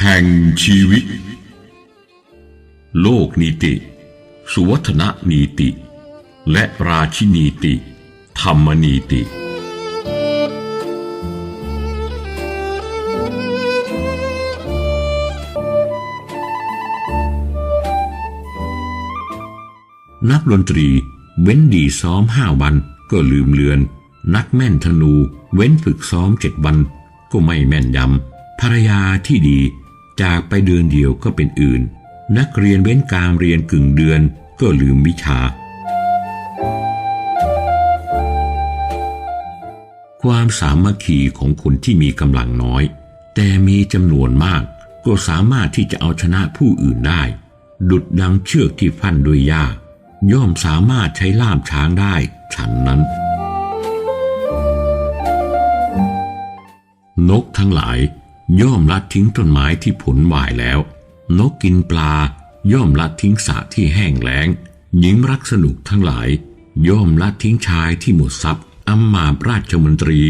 แห่งชีวิต โลกนีติ สุวัฒนนีติ และราชินีติ ธรรมนีตินักดนตรีเว้นดีซ้อมห้าวันก็ลืมเลือน นักแม่นธนูเว้นฝึกซ้อมเจ็ดวันก็ไม่แม่นยำ ภรรยาที่ดีจากไปเดือนเดียวก็เป็นอื่น นักเรียนเว้นการเรียนกึ่งเดือนก็ลืมวิชา ความสามัคคีของคนที่มีกำลังน้อย แต่มีจำนวนมาก ก็สามารถที่จะเอาชนะผู้อื่นได้ ดุดดังเชือกที่ฟันด้วยหญ้าย่อมสามารถใช้ล่ามช้างได้ ฉันนั้น นกทั้งหลาย ย่อมละทิ้งต้นไม้ที่ผลหวายแล้ว นกกินปลา ย่อมละทิ้งสระที่แห้งแล้ง หญิงรักสนุกทั้งหลาย ย่อมละทิ้งชายที่หมดทรัพย์อัมมาราชมนตรี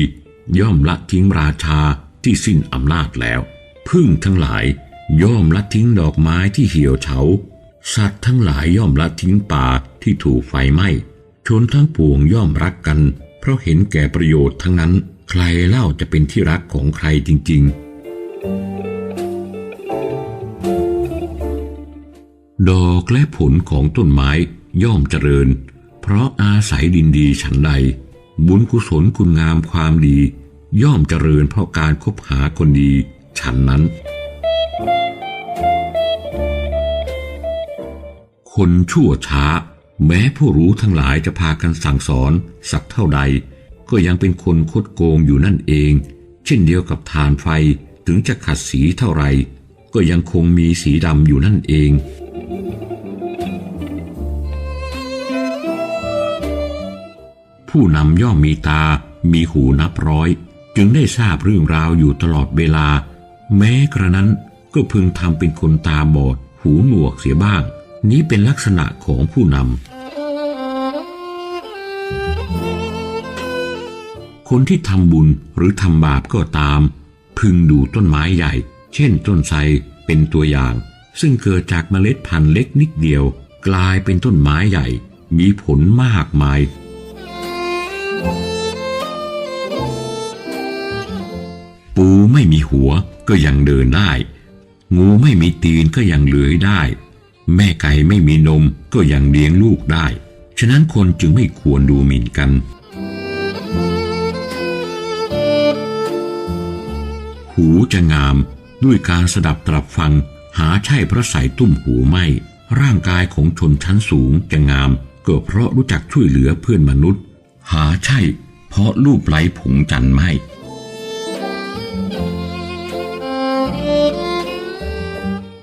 ย่อมละทิ้งราชาที่สิ้นอำนาจแล้ว พึ่งทั้งหลาย ย่อมละทิ้งดอกไม้ที่เหี่ยวเฉา สัตว์ทั้งหลายย่อมละทิ้งป่าที่ถูกไฟไหม้ชนทั้งปวงย่อมรักกัน เพราะเห็นแก่ประโยชน์ทั้งนั้น ใครเล่าจะเป็นที่รักของใครจริง ๆ ดอกและผลของต้นไม้ย่อมเจริญ เพราะอาศัยดินดีฉันใด บุญกุศลคุณงามความดี ย่อมเจริญเพราะการคบหาคนดีฉันนั้น คนชั่วช้า แม้ผู้รู้ทั้งหลายจะพากันสั่งสอนสักเท่าใด ก็ยังเป็นคนคดโกงอยู่นั่นเอง เช่นเดียวกับทานไฟ ถึงจะขัดสีเท่าไร ก็ยังคงมีสีดำอยู่นั่นเอง ผู้นำย่อมมีตา มีหูนับร้อย จึงได้ทราบเรื่องราวอยู่ตลอดเวลา แม้กระนั้นก็พึงทำเป็นคนตาบอด หูหนวกเสียบ้าง นี้เป็นลักษณะของผู้นำคนที่ทำบุญหรือทำบาปก็ตาม พึงดูต้นไม้ใหญ่ เช่นต้นไทรเป็นตัวอย่าง ซึ่งเกิดจากเมล็ดพันธุ์เล็กนิดเดียว กลายเป็นต้นไม้ใหญ่ มีผลมากมาย ปูไม่มีหัวก็ยังเดินได้ งูไม่มีตีนก็ยังเลื้อยได้ แม่ไก่ไม่มีนมก็ยังเลี้ยงลูกได้ ฉะนั้นคนจึงไม่ควรดูหมิ่นกัน จะงาม ด้วยการสดับตรับฟังหาใช่พระใส่ตุ้มหูไม่ ร่างกายของชนชั้นสูงจะงามก็เพราะรู้จักช่วยเหลือเพื่อนมนุษย์ หาใช่ เพราะรูปไร้ผงจันไม่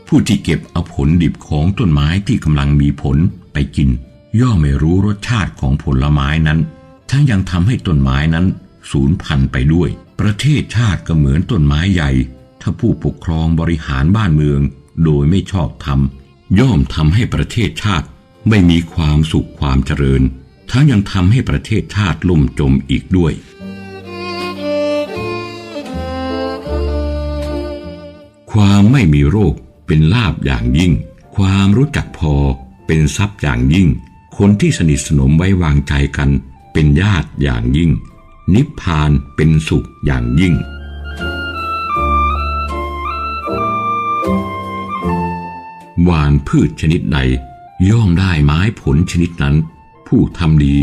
ผู้ที่เก็บเอาผลดิบของต้นไม้ที่กำลังมีผลไปกิน ย่อมไม่รู้รสชาติของผลไม้นั้น ทั้งยังทำให้ต้นไม้นั้น สูญพันธุ์ไปด้วย ประเทศชาติก็เหมือนต้นไม้ใหญ่ ถ้าผู้ปกครองบริหารบ้านเมือง โดยไม่ชอบธรรม ย่อมทำให้ประเทศชาติไม่มีความสุขความเจริญ ทั้งยังทำให้ประเทศชาติล่มจมอีกด้วย ความไม่มีโรคเป็นลาบอย่างยิ่ง ความรู้จักพอเป็นทรัพย์อย่างยิ่ง คนที่สนิทสนมไว้วางใจกัน เป็นญาติอย่างยิ่ง นิพพานเป็นสุขอย่างยิ่ง หวานพืชชนิดใด ย่อมได้ไม้ผลชนิดนั้น ผู้ทำดี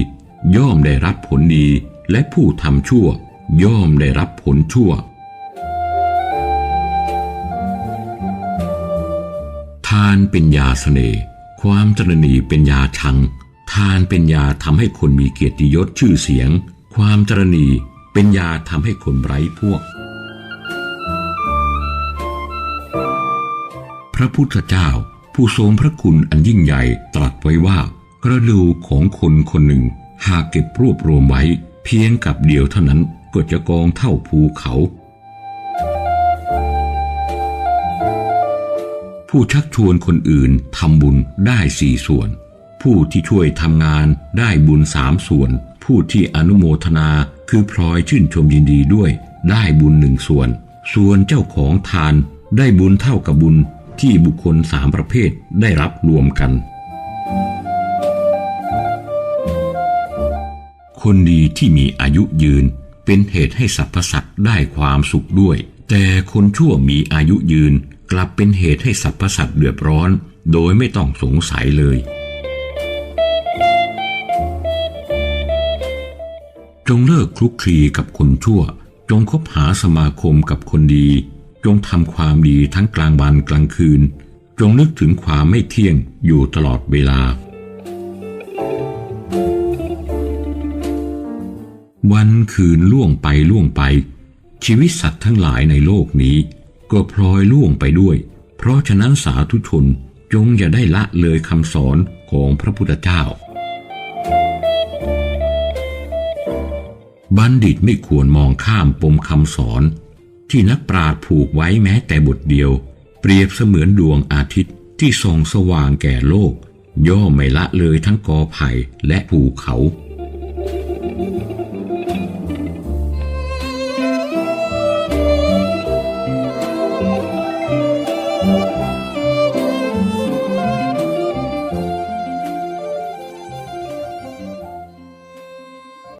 ย่อมได้รับผลดี และผู้ทำชั่ว ย่อมได้รับผลชั่ว ทานเป็นยาเสน่ห์ความตรณีเป็นยาชัง ทานเป็นยาทำให้คนมีเกียรติยศชื่อเสียง ความตรณีเป็นยาทำให้คนไร้พวก พระพุทธเจ้าผู้ทรงพระคุณอันยิ่งใหญ่ตรัสไว้ว่ากระดูกของคนคนหนึ่ง หากเก็บรวบรวมไว้ เพียงกับเดียวเท่านั้นก็จะกองเท่าภูเขา ผู้ชักชวนคนอื่นทำบุญได้สี่ส่วน ผู้ที่ช่วยทำงานได้บุญสามส่วน ผู้ที่อนุโมทนาคือพลอยชื่นชมยินดีด้วยได้บุญหนึ่งส่วน ส่วนเจ้าของทานได้บุญเท่ากับบุญที่บุคคลสามประเภทได้รับรวมกัน คนดีที่มีอายุยืนเป็นเหตุให้สรรพสัตว์ได้ความสุขด้วย แต่คนชั่วมีอายุยืนกลับเป็นเหตุให้สรรพสัตว์เดือดร้อน โดยไม่ต้องสงสัยเลย จงเลิกคลุกคลีกับคนชั่ว จงคบหาสมาคมกับคนดี จงทำความดีทั้งกลางวันกลางคืน จงนึกถึงความไม่เที่ยงอยู่ตลอดเวลา วันคืนล่วงไปล่วงไป ชีวิตสัตว์ทั้งหลายในโลกนี้ ก็พลอยล่วงไปด้วย เพราะฉะนั้นสาธุชนจงอย่าได้ละเลยคำสอนของพระพุทธเจ้า บัณฑิตไม่ควรมองข้ามปมคำสอน ที่นักปราชญ์ผูกไว้แม้แต่บทเดียว เปรียบเสมือนดวงอาทิตย์ที่ส่องสว่างแก่โลก ย่อไม่ละเลยทั้งกอไผ่และภูเขา